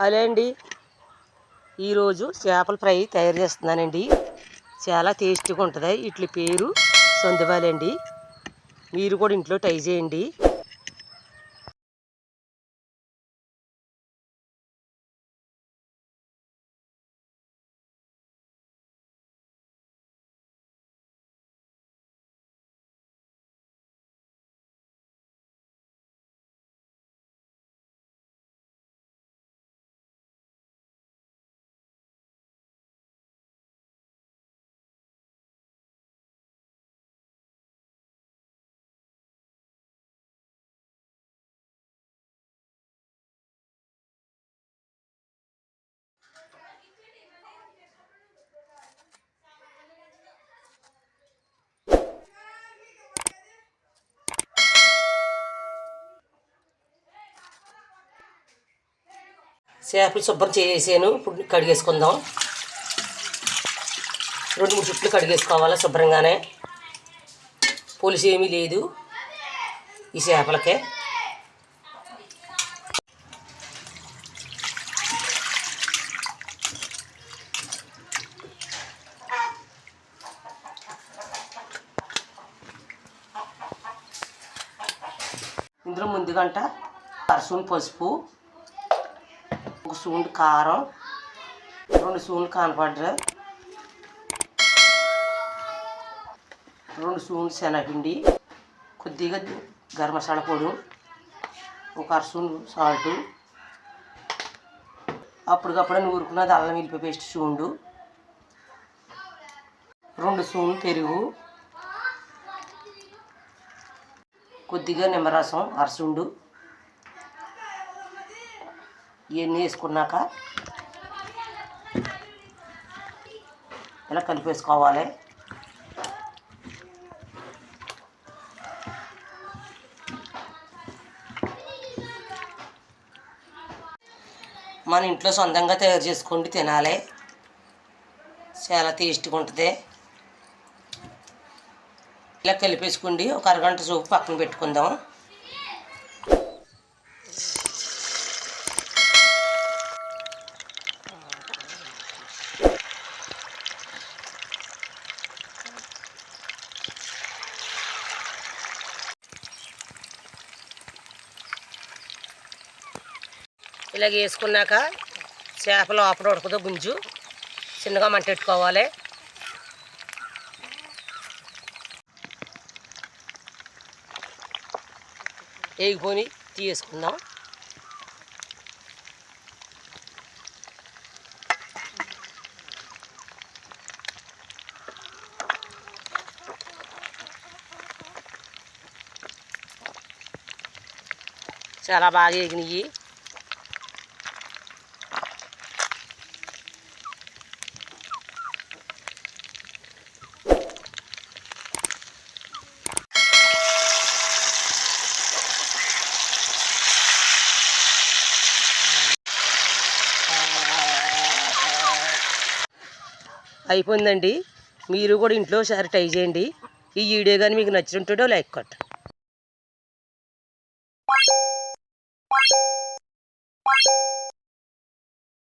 Hello అండి. ఈరోజు చేపల ఫ్రై తయారు చేస్తున్నానండి. చాలా టేస్టీగా ఉంటుంది. ఇట్ల పేరు సొందవాలండి. మీరు కూడా ఇంట్లో ట్రై చేయండి. చేపలు శుభ్రం చేసేసాను. ఇప్పుడు కడిగేసుకుందాం. రెండు మూడు చుట్లు కడిగేసుకోవాలి శుభ్రంగానే. పులుసు ఏమీ లేదు ఈ చేపలకే. ఇందులో ముందుగంట అరసూన్ పసుపు ఒక స్పూన్ కారం రెండు స్పూన్లు కానపడ్ర రెండు స్పూన్లు శనగపిండి కొద్దిగా గరం మసాలా పొడి ఒక అర స్పూన్ సాల్ట్. అప్పటికప్పుడే నూరుకున్నది అల్లం వెల్లిపాయ పేస్ట్ చూండు రెండు స్పూన్లు పెరుగు కొద్దిగా నిమ్మరసం అరసుండు ఇవన్నీ వేసుకున్నాక ఇలా కలిపేసుకోవాలి? మన ఇంట్లో సొంతంగా తయారు చేసుకోండి తినాలి. చాలా టేస్ట్గా ఉంటుంది. ఇలా కలిపేసుకోండి ఒక అరగంట సూపు పక్కన పెట్టుకుందాం. ఇలాగ వేసుకున్నాక చేపలు లోపల ఉడకదు గుంజు. చిన్నగా మంట పెట్టుకోవాలి వేగిపోని తీసుకుందాం చాలా బాగా ఎగినాయి అయిపోయిందండి. మీరు కూడా ఇంట్లో ఒకసారి ట్రై చేయండి. ఈ వీడియో కానీ మీకు నచ్చినట్టుంటే లైక్ కొట్టండి.